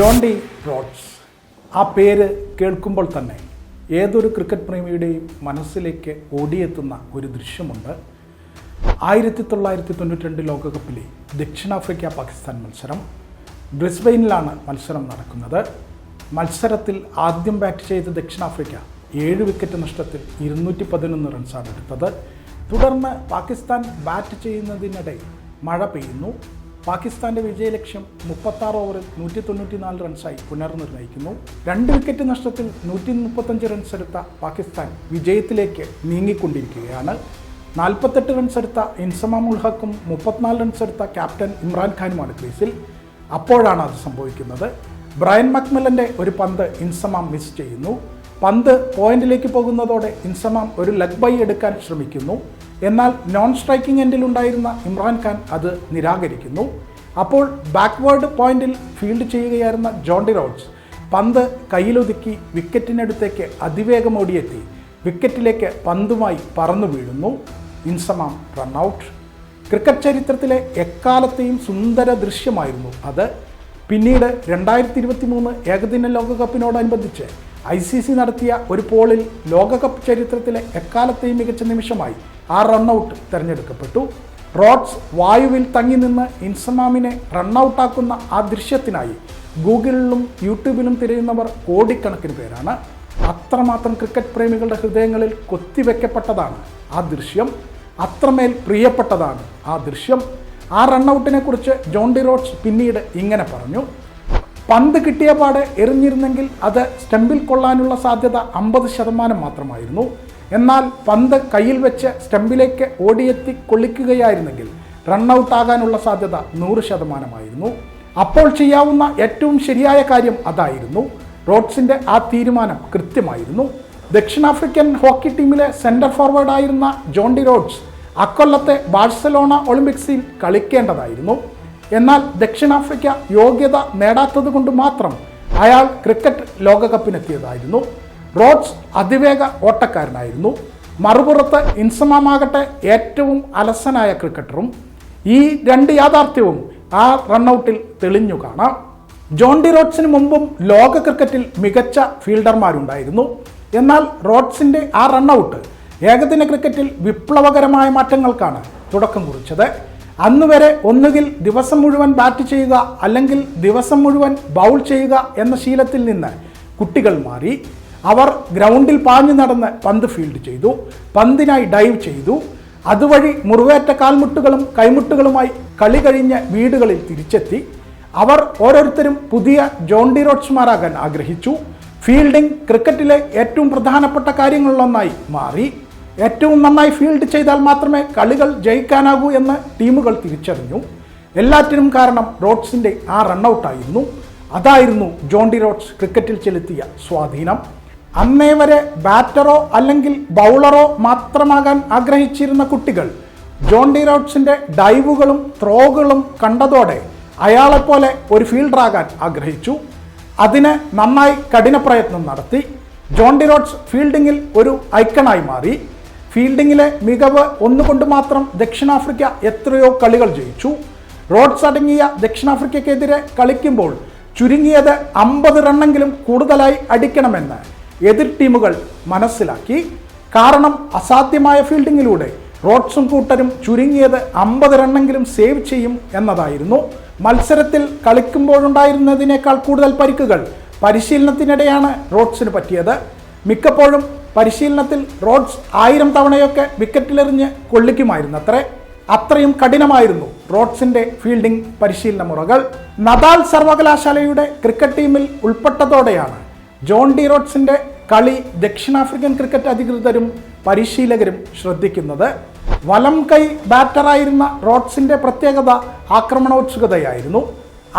John D roads ആ പേര് കേൾക്കുമ്പോൾ തന്നെ ഏതൊരു ക്രിക്കറ്റ് പ്രേമിയുടെയും മനസ്സിലേക്ക് ഓടിയെത്തുന്ന ഒരു ദൃശ്യമുണ്ട്. ആയിരത്തി തൊള്ളായിരത്തി തൊണ്ണൂറ്റി രണ്ട് ലോകകപ്പിലെ ദക്ഷിണാഫ്രിക്ക പാകിസ്ഥാൻ മത്സരം. ബ്രിസ്ബെയിനിലാണ് മത്സരം നടക്കുന്നത്. മത്സരത്തിൽ ആദ്യം ബാറ്റ് ചെയ്ത ദക്ഷിണാഫ്രിക്ക ഏഴ് വിക്കറ്റ് നഷ്ടത്തിൽ ഇരുന്നൂറ്റി പതിനൊന്ന് റൺസാണ് എടുത്തത്. തുടർന്ന് പാകിസ്ഥാൻ ബാറ്റ് ചെയ്യുന്നതിനിടെ മഴ പെയ്യുന്നു. പാകിസ്ഥാന്റെ വിജയലക്ഷ്യം മുപ്പത്താറ് ഓവറിൽ നൂറ്റി തൊണ്ണൂറ്റി നാല് റൺസായി പുനർനിർണയിക്കുന്നു രണ്ട് വിക്കറ്റ് നഷ്ടത്തിൽ നൂറ്റി മുപ്പത്തഞ്ച് റൺസ് എടുത്ത പാകിസ്ഥാൻ വിജയത്തിലേക്ക് നീങ്ങിക്കൊണ്ടിരിക്കുകയാണ്. നാൽപ്പത്തെട്ട് റൺസ് എടുത്ത ഇൻസമാം ഉൾഹക്കും മുപ്പത്തിനാല് റൺസ് എടുത്ത ക്യാപ്റ്റൻ ഇമ്രാൻഖാനുമാണ് ക്രീസിൽ. അപ്പോഴാണ് അത് സംഭവിക്കുന്നത്. ബ്രയൻ മക്മില്ലന്റെ ഒരു പന്ത് ഇൻസമാം മിസ് ചെയ്യുന്നു. പന്ത് പോയിന്റിലേക്ക് പോകുന്നതോടെ ഇൻസമാം ഒരു ലെഗ് ബൈ എടുക്കാൻ ശ്രമിക്കുന്നു. എന്നാൽ നോൺ സ്ട്രൈക്കിംഗ് എൻഡിൽ ഉണ്ടായിരുന്ന ഇമ്രാൻഖാൻ അത് നിരാകരിക്കുന്നു. അപ്പോൾ ബാക്ക്വേർഡ് പോയിന്റിൽ ഫീൽഡ് ചെയ്യുകയായിരുന്ന ജോണ്ടി റോഡ്സ് പന്ത് കയ്യിലൊതുക്കി വിക്കറ്റിനടുത്തേക്ക് അതിവേഗം ഓടിയെത്തി വിക്കറ്റിലേക്ക് പന്തുമായി പറന്നു വീഴുന്നു. ഇൻസമാം റൺഔട്ട് ക്രിക്കറ്റ് ചരിത്രത്തിലെ എക്കാലത്തെയും സുന്ദര ദൃശ്യമായിരുന്നു അത്. പിന്നീട് രണ്ടായിരത്തി ഇരുപത്തി മൂന്ന് ഏകദിന ലോകകപ്പിനോടനുബന്ധിച്ച് ഐ സി സി നടത്തിയ ഒരു പോളിൽ ലോകകപ്പ് ചരിത്രത്തിലെ എക്കാലത്തെയും മികച്ച നിമിഷമായി ആ റണ്ണൌട്ട് തിരഞ്ഞെടുക്കപ്പെട്ടു. റോഡ്സ് വായുവിൽ തങ്ങി നിന്ന് ഇൻസമാമിനെ റണ്ണൌട്ടാക്കുന്ന ആ ദൃശ്യത്തിനായി ഗൂഗിളിലും യൂട്യൂബിലും തിരയുന്നവർ കോടിക്കണക്കിന് പേരാണ്. അത്രമാത്രം ക്രിക്കറ്റ് പ്രേമികളുടെ ഹൃദയങ്ങളിൽ കൊത്തിവെക്കപ്പെട്ടതാണ് ആ ദൃശ്യം. അത്രമേൽ പ്രിയപ്പെട്ടതാണ് ആ ദൃശ്യം. ആ റണ്ണൌട്ടിനെ കുറിച്ച് ജോൺ ഡി റോഡ്സ് പിന്നീട് ഇങ്ങനെ പറഞ്ഞു. പന്ത് കിട്ടിയ പാടെ എറിഞ്ഞിരുന്നെങ്കിൽ അത് സ്റ്റമ്പിൽ കൊള്ളാനുള്ള സാധ്യത അമ്പത് ശതമാനം മാത്രമായിരുന്നു. എന്നാൽ പന്ത് കയ്യിൽ വെച്ച് സ്റ്റമ്പിലേക്ക് ഓടിയെത്തി കൊള്ളിക്കുകയായിരുന്നെങ്കിൽ റണ്ണൌട്ട് ആകാനുള്ള സാധ്യത നൂറ് ശതമാനമായിരുന്നു. അപ്പോൾ ചെയ്യാവുന്ന ഏറ്റവും ശരിയായ കാര്യം അതായിരുന്നു റോഡ്സിന്റെ ആ തീരുമാനം കൃത്യമായിരുന്നു. ദക്ഷിണാഫ്രിക്കൻ ഹോക്കി ടീമിലെ സെന്റർ ഫോർവേഡ് ആയിരുന്ന ജോണ്ടി റോഡ്സ് അക്കൊല്ലത്തെ ബാഴ്സലോണ ഒളിമ്പിക്സിൽ കളിക്കേണ്ടതായിരുന്നു. എന്നാൽ ദക്ഷിണാഫ്രിക്ക യോഗ്യത നേടാത്തത് കൊണ്ട് മാത്രം അയാൾ ക്രിക്കറ്റ് ലോകകപ്പിനെത്തിയതായിരുന്നു. റോഡ്സ് അതിവേഗ ഓട്ടക്കാരനായിരുന്നു. മറുപുറത്ത് ഇൻസമാമാകട്ടെ ഏറ്റവും അലസനായ ക്രിക്കറ്ററും ഈ രണ്ട് യാഥാർത്ഥ്യവും ആ റണ്ണൌട്ടിൽ തെളിഞ്ഞു കാണാം. ജോൺ ഡി റോഡ്സിന് മുമ്പും ലോക ക്രിക്കറ്റിൽ മികച്ച ഫീൽഡർമാരുണ്ടായിരുന്നു. എന്നാൽ റോഡ്സിന്റെ ആ റണ്ണൌട്ട് ഏകദിന ക്രിക്കറ്റിൽ വിപ്ലവകരമായ മാറ്റങ്ങൾക്കാണ് തുടക്കം കുറിച്ചത്. അന്നുവരെ ഒന്നുകിൽ ദിവസം മുഴുവൻ ബാറ്റ് ചെയ്യുക അല്ലെങ്കിൽ ദിവസം മുഴുവൻ ബൗൾ ചെയ്യുക എന്ന ശീലത്തിൽ നിന്ന് കുട്ടികൾ മാറി. അവർ ഗ്രൗണ്ടിൽ പാഞ്ഞു നടന്ന് പന്ത് ഫീൽഡ് ചെയ്തു പന്തിനായി ഡൈവ് ചെയ്തു. അതുവഴി മുറിവേറ്റ കാൽമുട്ടുകളും കൈമുട്ടുകളുമായി കളി കഴിഞ്ഞ് വീടുകളിൽ തിരിച്ചെത്തി. അവർ ഓരോരുത്തരും പുതിയ ജോണ്ടി റോഡ്സ്മാരാകാൻ ആഗ്രഹിച്ചു. ഫീൽഡിംഗ് ക്രിക്കറ്റിലെ ഏറ്റവും പ്രധാനപ്പെട്ട കാര്യങ്ങളിലൊന്നായി മാറി. ഏറ്റവും നന്നായി ഫീൽഡ് ചെയ്താൽ മാത്രമേ കളികൾ ജയിക്കാനാകൂ എന്ന് ടീമുകൾ തിരിച്ചറിഞ്ഞു. എല്ലാറ്റിനും കാരണം റോഡ്സിന്റെ ആ റൺഔട്ടായിരുന്നു അതായിരുന്നു ജോണ്ടി റോഡ്സ് ക്രിക്കറ്റിൽ ചെലുത്തിയ സ്വാധീനം. അന്നേ വരെ ബാറ്ററോ അല്ലെങ്കിൽ ബൗളറോ മാത്രമാകാൻ ആഗ്രഹിച്ചിരുന്ന കുട്ടികൾ ജോൺ ഡി റോഡ്സിന്റെ ഡൈവുകളും ത്രോകളും കണ്ടതോടെ അയാളെപ്പോലെ ഒരു ഫീൽഡറാകാൻ ആഗ്രഹിച്ചു. അതിന് നന്നായി കഠിനപ്രയത്നം നടത്തി. ജോൺ ഡി റോഡ്സ് ഫീൽഡിങ്ങിൽ ഒരു ഐക്കണായി മാറി. ഫീൽഡിങ്ങിലെ മികവ് ഒന്നുകൊണ്ട് മാത്രം ദക്ഷിണാഫ്രിക്ക എത്രയോ കളികൾ ജയിച്ചു. റോഡ്സ് അടങ്ങിയ ദക്ഷിണാഫ്രിക്കയ്ക്കെതിരെ കളിക്കുമ്പോൾ ചുരുങ്ങിയത് അമ്പത് റണ്ണെങ്കിലും കൂടുതലായി അടിക്കണമെന്ന് എതിർ ടീമുകൾ മനസ്സിലാക്കി. കാരണം അസാധ്യമായ ഫീൽഡിങ്ങിലൂടെ റോഡ്സും കൂട്ടരും ചുരുങ്ങിയത് അമ്പത് റണ്ണെങ്കിലും സേവ് ചെയ്യും എന്നതായിരുന്നു. മത്സരത്തിൽ കളിക്കുമ്പോഴുണ്ടായിരുന്നതിനേക്കാൾ കൂടുതൽ പരിക്കുകൾ പരിശീലനത്തിനിടെയാണ് റോഡ്സിന് പറ്റിയത്. മിക്കപ്പോഴും പരിശീലനത്തിൽ റോഡ്സ് ആയിരം തവണയൊക്കെ വിക്കറ്റിലെറിഞ്ഞ് കൊള്ളിക്കുമായിരുന്നത്രേ. അത്രയും കഠിനമായിരുന്നു റോഡ്സിന്റെ ഫീൽഡിംഗ് പരിശീലന മുറകൾ. നദാൽ സർവകലാശാലയുടെ ക്രിക്കറ്റ് ടീമിൽ ഉൾപ്പെട്ടതോടെയാണ് ജോൺ ഡി റോഡ്സിന്റെ കളി ദക്ഷിണാഫ്രിക്കൻ ക്രിക്കറ്റ് അധികൃതരും പരിശീലകരും ശ്രദ്ധിക്കുന്നത്. വലം കൈ ബാറ്ററായിരുന്ന റോഡ്സിന്റെ പ്രത്യേകത ആക്രമണോത്സുകതയായിരുന്നു.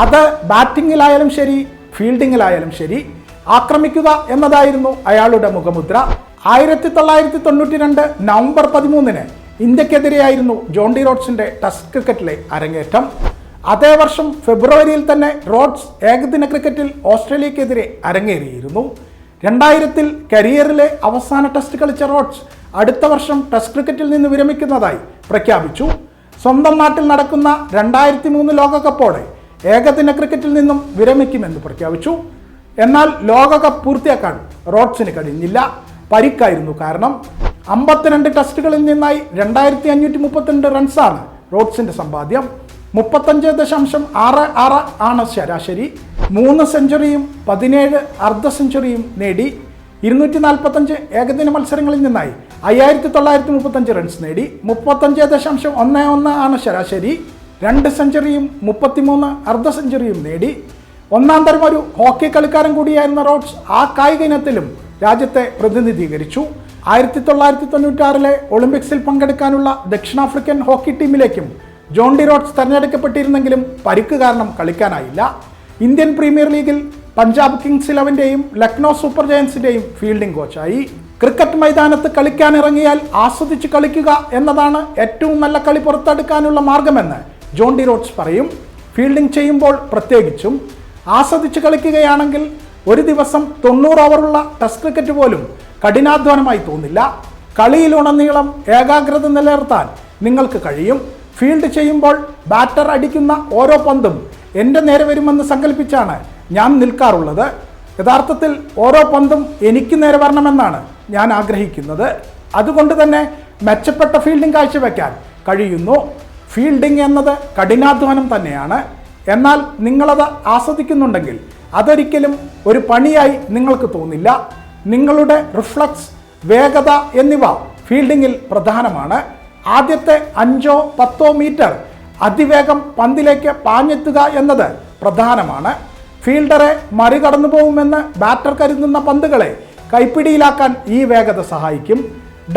അത് ബാറ്റിങ്ങിലായാലും ശരി ഫീൽഡിങ്ങിലായാലും ശരി ആക്രമിക്കുക എന്നതായിരുന്നു അയാളുടെ മുഖമുദ്ര. ആയിരത്തി തൊള്ളായിരത്തി തൊണ്ണൂറ്റി രണ്ട് നവംബർ പതിമൂന്നിന് ഇന്ത്യക്കെതിരെയായിരുന്നു ജോൺ ഡി റോഡ്സിന്റെ ടെസ്റ്റ് ക്രിക്കറ്റിലെ അരങ്ങേറ്റം. അതേ വർഷം ഫെബ്രുവരിയിൽ തന്നെ റോഡ്സ് ഏകദിന ക്രിക്കറ്റിൽ ഓസ്ട്രേലിയക്കെതിരെ അരങ്ങേറിയിരുന്നു. രണ്ടായിരത്തിൽ കരിയറിലെ അവസാന ടെസ്റ്റ് കളിച്ച റോഡ്സ് അടുത്ത വർഷം ടെസ്റ്റ് ക്രിക്കറ്റിൽ നിന്ന് വിരമിക്കുന്നതായി പ്രഖ്യാപിച്ചു. സ്വന്തം നാട്ടിൽ നടക്കുന്ന രണ്ടായിരത്തി മൂന്ന് ലോകകപ്പോടെ ഏകദിന ക്രിക്കറ്റിൽ നിന്നും വിരമിക്കുമെന്ന് പ്രഖ്യാപിച്ചു. എന്നാൽ ലോകകപ്പ് പൂർത്തിയാക്കാൻ റോഡ്സിന് കഴിഞ്ഞില്ല. പരിക്കായിരുന്നു കാരണം. അമ്പത്തിരണ്ട് ടെസ്റ്റുകളിൽ നിന്നായി രണ്ടായിരത്തി അഞ്ഞൂറ്റി മുപ്പത്തിരണ്ട് റൺസാണ് റോഡ്സിന്റെ സമ്പാദ്യം. മുപ്പത്തഞ്ച് ദശാംശം ആറ് ആറ് ആണ് ശരാശരി. മൂന്ന് സെഞ്ചുറിയും പതിനേഴ് അർദ്ധ സെഞ്ചുറിയും നേടി. ഇരുന്നൂറ്റി നാൽപ്പത്തഞ്ച് ഏകദിന മത്സരങ്ങളിൽ നിന്നായി അയ്യായിരത്തി തൊള്ളായിരത്തി മുപ്പത്തഞ്ച് റൺസ് നേടി. മുപ്പത്തഞ്ച് ദശാംശം ഒന്ന് ഒന്ന് ആണ് ശരാശരി. രണ്ട് സെഞ്ചുറിയും മുപ്പത്തിമൂന്ന് അർദ്ധ സെഞ്ചുറിയും നേടി. ഒന്നാം തരം ഒരു ഹോക്കി കളിക്കാരൻ കൂടിയായിരുന്ന റോഡ്സ് ആ കായിക ഇനത്തിലും രാജ്യത്തെ പ്രതിനിധീകരിച്ചു. ആയിരത്തി തൊള്ളായിരത്തി തൊണ്ണൂറ്റാറിലെ ഒളിമ്പിക്സിൽ പങ്കെടുക്കാനുള്ള ദക്ഷിണാഫ്രിക്കൻ ഹോക്കി ടീമിലേക്കും ജോൺ ഡി റോഡ്സ് തെരഞ്ഞെടുക്കപ്പെട്ടിരുന്നെങ്കിലും പരിക്ക് കാരണം കളിക്കാനായില്ല. ഇന്ത്യൻ പ്രീമിയർ ലീഗിൽ പഞ്ചാബ് കിങ്സ് ഇലവന്റെയും ലക്നോ സൂപ്പർ ജയൻസിന്റെയും ഫീൽഡിംഗ് കോച്ചായി. ക്രിക്കറ്റ് മൈതാനത്ത് കളിക്കാൻ ഇറങ്ങിയാൽ ആസ്വദിച്ച് കളിക്കുക എന്നതാണ് ഏറ്റവും നല്ല കളി പുറത്തെടുക്കാനുള്ള മാർഗമെന്ന് ജോൺ ഡി റോഡ്സ് പറയും. ഫീൽഡിംഗ് ചെയ്യുമ്പോൾ പ്രത്യേകിച്ചും ആസ്വദിച്ച് കളിക്കുകയാണെങ്കിൽ ഒരു ദിവസം തൊണ്ണൂറ് ഓവറുള്ള ടെസ്റ്റ് ക്രിക്കറ്റ് പോലും കഠിനാധ്വാനമായി തോന്നില്ല. കളിയിലുടനീളം ഏകാഗ്രത നിലനിർത്താൻ നിങ്ങൾക്ക് കഴിയും. ഫീൽഡ് ചെയ്യുമ്പോൾ ബാറ്റർ അടിക്കുന്ന ഓരോ പന്തും എന്റെ നേരെ വരുമെന്ന് സങ്കല്പിച്ചാണ് ഞാൻ നിൽക്കാറുള്ളത്. യഥാർത്ഥത്തിൽ ഓരോ പന്തും എനിക്ക് നേരെ വരണമെന്നാണ് ഞാൻ ആഗ്രഹിക്കുന്നത്. അതുകൊണ്ട് തന്നെ മെച്ചപ്പെട്ട ഫീൽഡിംഗ് കാഴ്ചവെക്കാൻ കഴിയുന്നു. ഫീൽഡിംഗ് എന്നത് കഠിനാധ്വാനം തന്നെയാണ്. എന്നാൽ നിങ്ങളത് ആസ്വദിക്കുന്നുണ്ടെങ്കിൽ അതൊരിക്കലും ഒരു പണിയായി നിങ്ങൾക്ക് തോന്നില്ല. നിങ്ങളുടെ റിഫ്ലക്സ് വേഗത എന്നിവ ഫീൽഡിങ്ങിൽ പ്രധാനമാണ്. ആദ്യത്തെ അഞ്ചോ പത്തോ മീറ്റർ അതിവേഗം പന്തിലേക്ക് പാഞ്ഞെത്തുക എന്നത് പ്രധാനമാണ്. ഫീൽഡറെ മറികടന്നു പോകുമെന്ന് ബാറ്റർ കരുതുന്ന പന്തുകളെ കൈപ്പിടിയിലാക്കാൻ ഈ വേഗത സഹായിക്കും.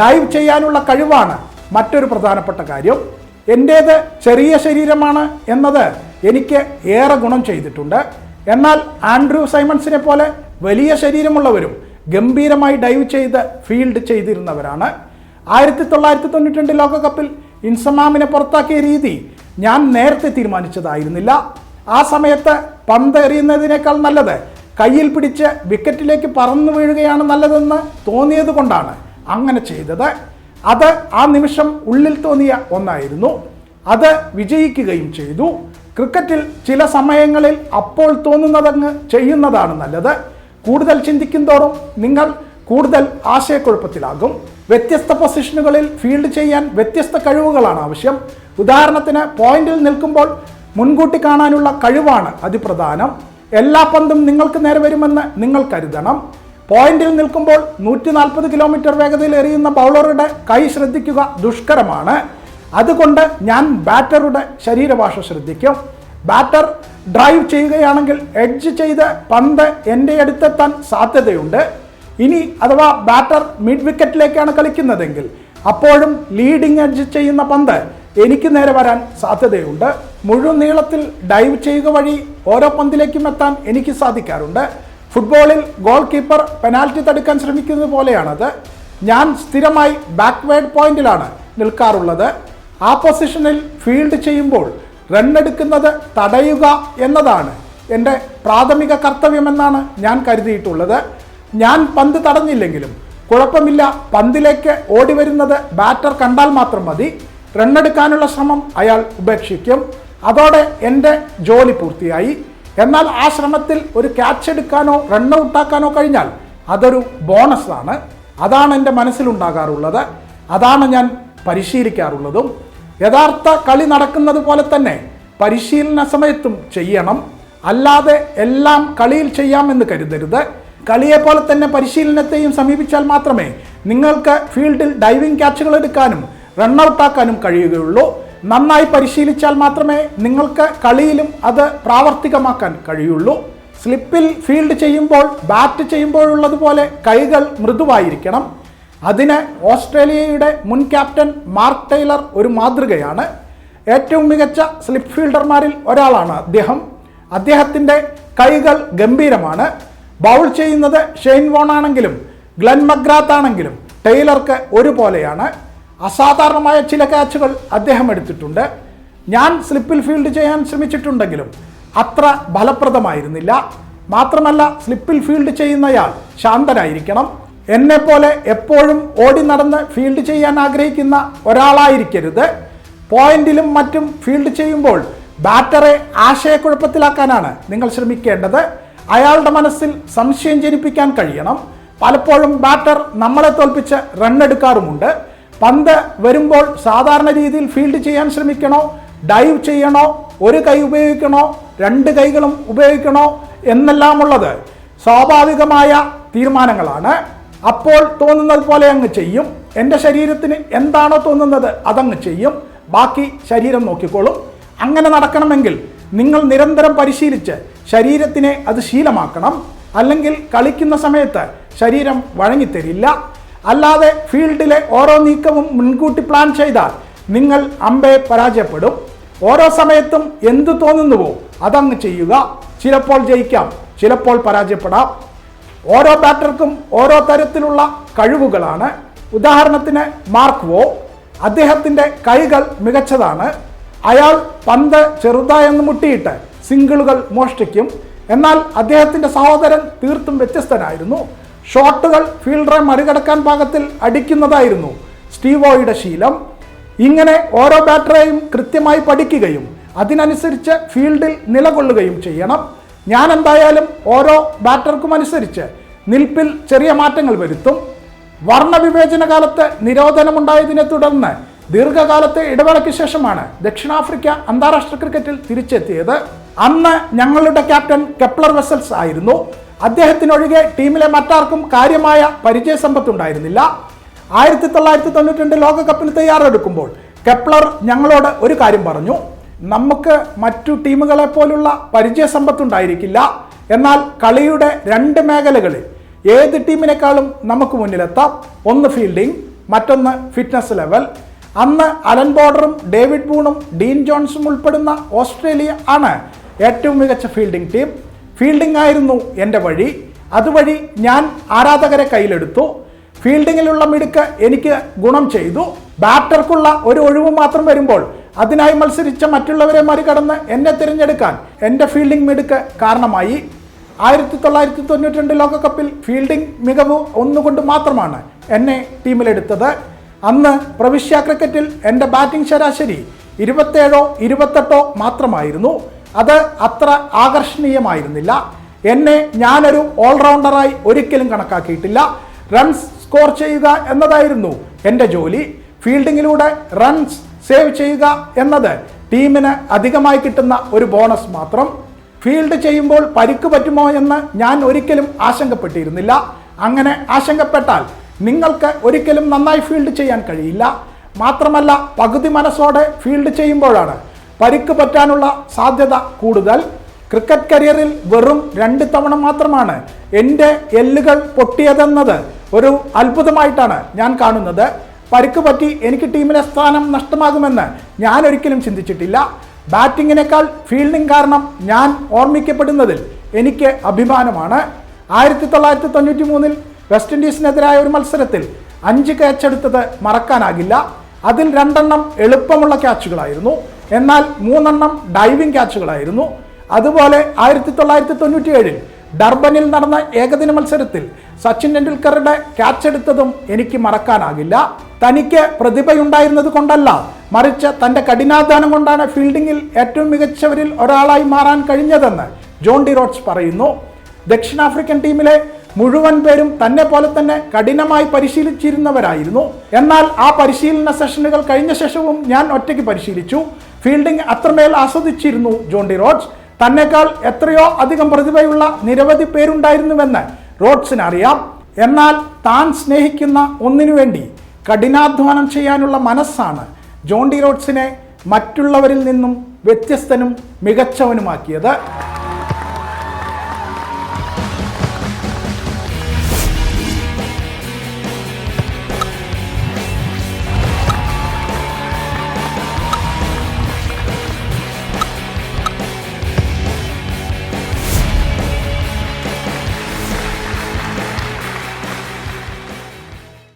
ഡൈവ് ചെയ്യാനുള്ള കഴിവാണ് മറ്റൊരു പ്രധാനപ്പെട്ട കാര്യം. എന്റേത് ചെറിയ ശരീരമാണ് എന്നത് എനിക്ക് ഏറെ ഗുണം ചെയ്തിട്ടുണ്ട്. എന്നാൽ ആൻഡ്രൂ സൈമൺസിനെ പോലെ വലിയ ശരീരമുള്ളവരും ഗംഭീരമായി ഡൈവ് ചെയ്ത് ഫീൽഡ് ചെയ്തിരുന്നവരാണ്. ആയിരത്തി തൊള്ളായിരത്തി തൊണ്ണൂറ്റി രണ്ട് ലോകകപ്പിൽ ഇൻസമാമിനെ പുറത്താക്കിയ രീതി ഞാൻ നേരത്തെ തീരുമാനിച്ചതായിരുന്നില്ല. ആ സമയത്ത് പന്ത് എറിയുന്നതിനേക്കാൾ നല്ലത് കയ്യിൽ പിടിച്ച് വിക്കറ്റിലേക്ക് പറന്നു വീഴുകയാണ് നല്ലതെന്ന് തോന്നിയത് കൊണ്ടാണ് അങ്ങനെ ചെയ്തത്. അത് ആ നിമിഷം ഉള്ളിൽ തോന്നിയ ഒന്നായിരുന്നു. അത് വിജയിക്കുകയും ചെയ്തു. ക്രിക്കറ്റിൽ ചില സമയങ്ങളിൽ അപ്പോൾ തോന്നുന്നതങ്ങ് ചെയ്യുന്നതാണ് നല്ലത്. കൂടുതൽ ചിന്തിക്കും തോറും നിങ്ങൾ കൂടുതൽ ആശയക്കുഴപ്പത്തിലാകും. വ്യത്യസ്ത പൊസിഷനുകളിൽ ഫീൽഡ് ചെയ്യാൻ വ്യത്യസ്ത കഴിവുകളാണ് ആവശ്യം. ഉദാഹരണത്തിന് പോയിന്റിൽ നിൽക്കുമ്പോൾ മുൻകൂട്ടി കാണാനുള്ള കഴിവാണ് അതിപ്രധാനം. എല്ലാ പന്തും നിങ്ങൾക്ക് നേരെ വരുമെന്ന് നിങ്ങൾ കരുതണം. പോയിന്റിൽ നിൽക്കുമ്പോൾ നൂറ്റി നാൽപ്പത് കിലോമീറ്റർ വേഗതയിൽ എറിയുന്ന ബൗളറുടെ കൈ ശ്രദ്ധിക്കുക ദുഷ്കരമാണ്. അതുകൊണ്ട് ഞാൻ ബാറ്ററുടെ ശരീരഭാഷ ശ്രദ്ധിക്കും. ബാറ്റർ ഡ്രൈവ് ചെയ്യുകയാണെങ്കിൽ എഡ്ജ് ചെയ്ത് പന്ത് എന്റെ അടുത്തെത്താൻ സാധ്യതയുണ്ട്. ഇനി അഥവാ ബാറ്റർ മിഡ് വിക്കറ്റിലേക്കാണ് കളിക്കുന്നതെങ്കിൽ അപ്പോഴും ലീഡിംഗ് എഡ്ജ് ചെയ്യുന്ന പന്ത് എനിക്ക് നേരെ വരാൻ സാധ്യതയുണ്ട്. മുഴുവൻ നീളത്തിൽ ഡൈവ് ചെയ്യുക വഴി ഓരോ പന്തിലേക്കും എത്താൻ എനിക്ക് സാധിക്കാറുണ്ട്. ഫുട്ബോളിൽ ഗോൾ കീപ്പർ പെനാൽറ്റി തടുക്കാൻ ശ്രമിക്കുന്നത് പോലെയാണത്. ഞാൻ സ്ഥിരമായി ബാക്ക്വേഡ് പോയിന്റിലാണ് നിൽക്കാറുള്ളത്. ആ പൊസിഷനിൽ ഫീൽഡ് ചെയ്യുമ്പോൾ റണ്ണെടുക്കുന്നത് തടയുക എന്നതാണ് എന്റെ പ്രാഥമിക കർത്തവ്യമെന്നാണ് ഞാൻ കരുതിയിട്ടുള്ളത്. ഞാൻ പന്ത് തടഞ്ഞില്ലെങ്കിലും കുഴപ്പമില്ല. പന്തിലേക്ക് ഓടി വരുന്നത് ബാറ്റർ കണ്ടാൽ മാത്രം മതി. റണ്ണെടുക്കാനുള്ള ശ്രമം അയാൾ ഉപേക്ഷിക്കും. അതോടെ എന്റെ ജോലി പൂർത്തിയായി. എന്നാൽ ആ ശ്രമത്തിൽ ഒരു ക്യാച്ച് എടുക്കാനോ റണ്ണ് ഔട്ടാക്കാനോ കഴിഞ്ഞാൽ അതൊരു ബോണസാണ് അതാണ് എന്റെ മനസ്സിലുണ്ടാകാറുള്ളത്. അതാണ് ഞാൻ പരിശീലിക്കാറുള്ളതും. യഥാർത്ഥ കളി നടക്കുന്നത് പോലെ തന്നെ പരിശീലന സമയത്തും ചെയ്യണം. അല്ലാതെ എല്ലാം കളിയിൽ ചെയ്യാമെന്ന് കരുതരുത്. കളിയെ പോലെ തന്നെ പരിശീലനത്തെയും സമീപിച്ചാൽ മാത്രമേ നിങ്ങൾക്ക് ഫീൽഡിൽ ഡൈവിംഗ് ക്യാച്ചുകൾ എടുക്കാനും റണ്ണൌട്ടാക്കാനും കഴിയുകയുള്ളൂ. നന്നായി പരിശീലിച്ചാൽ മാത്രമേ നിങ്ങൾക്ക് കളിയിലും അത് പ്രാവർത്തികമാക്കാൻ കഴിയുള്ളൂ. സ്ലിപ്പിൽ ഫീൽഡ് ചെയ്യുമ്പോൾ ബാറ്റ് ചെയ്യുമ്പോഴുള്ളതുപോലെ കൈകൾ മൃദുവായിരിക്കണം. അതിന് ഓസ്ട്രേലിയയുടെ മുൻ ക്യാപ്റ്റൻ മാർക്ക് ടൈലർ ഒരു മാതൃകയാണ്. ഏറ്റവും മികച്ച സ്ലിപ്പ് ഫീൽഡർമാരിൽ ഒരാളാണ് അദ്ദേഹം. അദ്ദേഹത്തിന്റെ കൈകൾ ഗംഭീരമാണ്. ബൗൾ ചെയ്യുന്നത് ഷെയ്ൻ വോൺ ആണെങ്കിലും ഗ്ലൻ മഗ്രാത്ത് ആണെങ്കിലും ടൈലർക്ക് ഒരുപോലെയാണ്. അസാധാരണമായ ചില ക്യാച്ചുകൾ അദ്ദേഹം എടുത്തിട്ടുണ്ട്. ഞാൻ സ്ലിപ്പിൽ ഫീൽഡ് ചെയ്യാൻ ശ്രമിച്ചിട്ടുണ്ടെങ്കിലും അത്ര ഫലപ്രദമായിരുന്നില്ല. മാത്രമല്ല സ്ലിപ്പിൽ ഫീൽഡ് ചെയ്യുന്നയാൾ ശാന്തനായിരിക്കണം. എന്നെപ്പോലെ എപ്പോഴും ഓടി നടന്ന് ഫീൽഡ് ചെയ്യാൻ ആഗ്രഹിക്കുന്ന ഒരാളായിരിക്കരുത്. പോയിന്റിലും മറ്റും ഫീൽഡ് ചെയ്യുമ്പോൾ ബാറ്ററെ ആശയക്കുഴപ്പത്തിലാക്കാനാണ് നിങ്ങൾ ശ്രമിക്കേണ്ടത്. അയാളുടെ മനസ്സിൽ സംശയം ജനിപ്പിക്കാൻ കഴിയണം. പലപ്പോഴും ബാറ്റർ നമ്മളെ തോൽപ്പിച്ച് റണ്ണെടുക്കാറുമുണ്ട് പന്ത് വരുമ്പോൾ സാധാരണ രീതിയിൽ ഫീൽഡ് ചെയ്യാൻ ശ്രമിക്കണോ? ഡൈവ് ചെയ്യണോ? ഒരു കൈ ഉപയോഗിക്കണോ? രണ്ട് കൈകളും ഉപയോഗിക്കണോ? എന്നെല്ലാമുള്ളത് സ്വാഭാവികമായ തീരുമാനങ്ങളാണ്. അപ്പോൾ തോന്നുന്നത് പോലെ അങ്ങ് ചെയ്യും. എന്റെ ശരീരത്തിന് എന്താണോ തോന്നുന്നത് അതങ്ങ് ചെയ്യും. ബാക്കി ശരീരം നോക്കിക്കോളും. അങ്ങനെ നടക്കണമെങ്കിൽ നിങ്ങൾ നിരന്തരം പരിശീലിച്ച് ശരീരത്തിനെ അത് ശീലമാക്കണം. അല്ലെങ്കിൽ കളിക്കുന്ന സമയത്ത് ശരീരം വഴങ്ങിത്തരില്ല. അല്ലാതെ ഫീൽഡിലെ ഓരോ നീക്കവും മുൻകൂട്ടി പ്ലാൻ ചെയ്താൽ നിങ്ങൾ അമ്പയെ പരാജയപ്പെടും. ഓരോ സമയത്തും എന്തു തോന്നുന്നുവോ അതങ്ങ് ചെയ്യുക. ചിലപ്പോൾ ജയിക്കാം ചിലപ്പോൾ പരാജയപ്പെടാം. ഓരോ ബാറ്റർക്കും ഓരോ തരത്തിലുള്ള കഴിവുകളാണ്. ഉദാഹരണത്തിന് മാർക്ക് വോ അദ്ദേഹത്തിന്റെ കൈകൾ മികച്ചതാണ്. അയാൾ പന്ത് ചെറുതായെന്ന് മുട്ടിയിട്ട് സിംഗിളുകൾ മോഷ്ടിക്കും. എന്നാൽ അദ്ദേഹത്തിന്റെ സഹോദരൻ തീർത്തും വ്യത്യസ്തനായിരുന്നു. ഷോട്ടുകൾ ഫീൽഡറെ മറികടക്കാൻ പാകത്തിൽ അടിക്കുന്നതായിരുന്നു സ്റ്റീവോയുടെ ശീലം. ഇങ്ങനെ ഓരോ ബാറ്ററെയും കൃത്യമായി പഠിക്കുകയും അതിനനുസരിച്ച് ഫീൽഡിൽ നിലകൊള്ളുകയും ചെയ്യണം. ഞാൻ എന്തായാലും ഓരോ ബാറ്റർക്കും അനുസരിച്ച് നിൽപ്പിൽ ചെറിയ മാറ്റങ്ങൾ വരുത്തും. വർണവിവേചന കാലത്ത് നിരോധനമുണ്ടായതിനെ തുടർന്ന് ദീർഘകാലത്തെ ഇടവേളയ്ക്ക് ശേഷമാണ് ദക്ഷിണാഫ്രിക്ക അന്താരാഷ്ട്ര ക്രിക്കറ്റിൽ തിരിച്ചെത്തിയത്. അന്ന് ഞങ്ങളുടെ ക്യാപ്റ്റൻ കെപ്ലർ വെസൽസ് ആയിരുന്നു. അദ്ദേഹത്തിനൊഴികെ ടീമിലെ മറ്റാർക്കും കാര്യമായ പരിചയസമ്പത്തുണ്ടായിരുന്നില്ല ആയിരത്തി തൊള്ളായിരത്തി തൊണ്ണൂറ്റി ലോകകപ്പിന് തയ്യാറെടുക്കുമ്പോൾ കെപ്ലർ ഞങ്ങളോട് ഒരു കാര്യം പറഞ്ഞു. നമുക്ക് മറ്റു ടീമുകളെ പോലുള്ള പരിചയസമ്പത്തുണ്ടായിരിക്കില്ല എന്നാൽ കളിയുടെ രണ്ട് മേഖലകളിൽ ഏത് ടീമിനേക്കാളും നമുക്ക് മുന്നിലെത്താം. ഒന്ന് ഫീൽഡിംഗ് മറ്റൊന്ന് ഫിറ്റ്നസ് ലെവൽ. അന്ന് അലൻ ബോർഡറും ഡേവിഡ് ബൂണും ഡീൻ ജോൺസും ഉൾപ്പെടുന്ന ഓസ്ട്രേലിയ ആണ് ഏറ്റവും മികച്ച ഫീൽഡിംഗ് ടീം ഫീൽഡിംഗ് ആയിരുന്നു എന്റെ വഴി. അതുവഴി ഞാൻ ആരാധകരെ കയ്യിലെടുത്തു. ഫീൽഡിങ്ങിലുള്ള മിടുക്ക് എനിക്ക് ഗുണം ചെയ്തു. ബാറ്റർക്കുള്ള ഒരു ഒഴിവ് മാത്രം വരുമ്പോൾ അതിനായി മത്സരിച്ച മറ്റുള്ളവരെ മറികടന്ന് എന്നെ തിരഞ്ഞെടുക്കാൻ എന്റെ ഫീൽഡിംഗ് മിടുക്ക് കാരണമായി. ആയിരത്തി തൊള്ളായിരത്തി തൊണ്ണൂറ്റി രണ്ട് ലോകകപ്പിൽ ഫീൽഡിംഗ് മികവ് ഒന്നുകൊണ്ട് മാത്രമാണ് എന്നെ ടീമിലെടുത്തത്. അന്ന് പ്രവിശ്യ ക്രിക്കറ്റിൽ എന്റെ ബാറ്റിംഗ് ശരാശരി ഇരുപത്തേഴോ ഇരുപത്തെട്ടോ മാത്രമായിരുന്നു. അത് അത്ര ആകർഷണീയമായിരുന്നില്ല. എന്നെ ഞാനൊരു ഓൾറൗണ്ടറായി ഒരിക്കലും കണക്കാക്കിയിട്ടില്ല. റൺസ് സ്കോർ ചെയ്യുക എന്നതായിരുന്നു എന്റെ ജോലി. ഫീൽഡിങ്ങിലൂടെ റൺസ് സേവ് ചെയ്യുക എന്നത് ടീമിന് അധികമായി കിട്ടുന്ന ഒരു ബോണസ് മാത്രം. ഫീൽഡ് ചെയ്യുമ്പോൾ പരിക്ക് പറ്റുമോ എന്ന് ഞാൻ ഒരിക്കലും ആശങ്കപ്പെട്ടിരുന്നില്ല. അങ്ങനെ ആശങ്കപ്പെട്ടാൽ നിങ്ങൾക്ക് ഒരിക്കലും നന്നായി ഫീൽഡ് ചെയ്യാൻ കഴിയില്ല. മാത്രമല്ല പകുതി മനസ്സോടെ ഫീൽഡ് ചെയ്യുമ്പോഴാണ് പരിക്ക് പറ്റാനുള്ള സാധ്യത കൂടുതൽ. ക്രിക്കറ്റ് കരിയറിൽ വെറും രണ്ട് തവണ മാത്രമാണ് എന്റെ എല്ലുകൾ പൊട്ടിയതെന്നത്. ഒരു അത്ഭുതമായിട്ടാണ് ഞാൻ കാണുന്നത്. പരിക്ക് പറ്റി എനിക്ക് ടീമിലെ സ്ഥാനം നഷ്ടമാകുമെന്ന് ഞാൻ ഒരിക്കലും ചിന്തിച്ചിട്ടില്ല. ബാറ്റിങ്ങിനേക്കാൾ ഫീൽഡിംഗ് കാരണം ഞാൻ ഓർമ്മിക്കപ്പെടുന്നതിൽ എനിക്ക് അഭിമാനമാണ്. ആയിരത്തി തൊള്ളായിരത്തി തൊണ്ണൂറ്റി മൂന്നിൽ വെസ്റ്റ് ഇൻഡീസിനെതിരായ ഒരു മത്സരത്തിൽ അഞ്ച് ക്യാച്ച് എടുത്തത് മറക്കാനാകില്ല. അതിൽ രണ്ടെണ്ണം എളുപ്പമുള്ള ക്യാച്ചുകളായിരുന്നു എന്നാൽ മൂന്നെണ്ണം ഡൈവിംഗ് ക്യാച്ചുകളായിരുന്നു അതുപോലെ ആയിരത്തി തൊള്ളായിരത്തി തൊണ്ണൂറ്റി ഏഴിൽ ഡർബനിൽ നടന്ന ഏകദിന മത്സരത്തിൽ സച്ചിൻ ടെണ്ടുൽക്കറുടെ ക്യാച്ച് എടുത്തതും എനിക്ക് മറക്കാനാകില്ല. തനിക്ക് പ്രതിഭയുണ്ടായിരുന്നത് കൊണ്ടല്ല മറിച്ച് തന്റെ കഠിനാധ്വാനം കൊണ്ടാണ് ഫീൽഡിംഗിൽ ഏറ്റവും മികച്ചവരിൽ ഒരാളായി മാറാൻ കഴിഞ്ഞതെന്ന് ജോൺ ഡി റോഡ്സ് പറയുന്നു. ദക്ഷിണാഫ്രിക്കൻ ടീമിലെ മുഴുവൻ പേരും തന്നെ പോലെ തന്നെ കഠിനമായി പരിശീലിച്ചിരുന്നവരായിരുന്നു. എന്നാൽ ആ പരിശീലന സെഷനുകൾ കഴിഞ്ഞ ശേഷവും ഞാൻ ഒറ്റയ്ക്ക് പരിശീലിച്ചു. ഫീൽഡിംഗ് അത്രമേൽ ആസ്വദിച്ചിരുന്നു ജോൺ ഡി റോഡ്സ്. തന്നെക്കാൾ എത്രയോ അധികം പ്രതിഭയുള്ള നിരവധി പേരുണ്ടായിരുന്നുവെന്ന് റോഡ്സിന് അറിയാം. എന്നാൽ താൻ സ്നേഹിക്കുന്ന ഒന്നിനു വേണ്ടി കഠിനാധ്വാനം ചെയ്യാനുള്ള മനസ്സാണ് ജോൺ ഡി റോഡ്സിനെ മറ്റുള്ളവരിൽ നിന്നും വ്യത്യസ്തനും മികച്ചവനുമാക്കിയത്.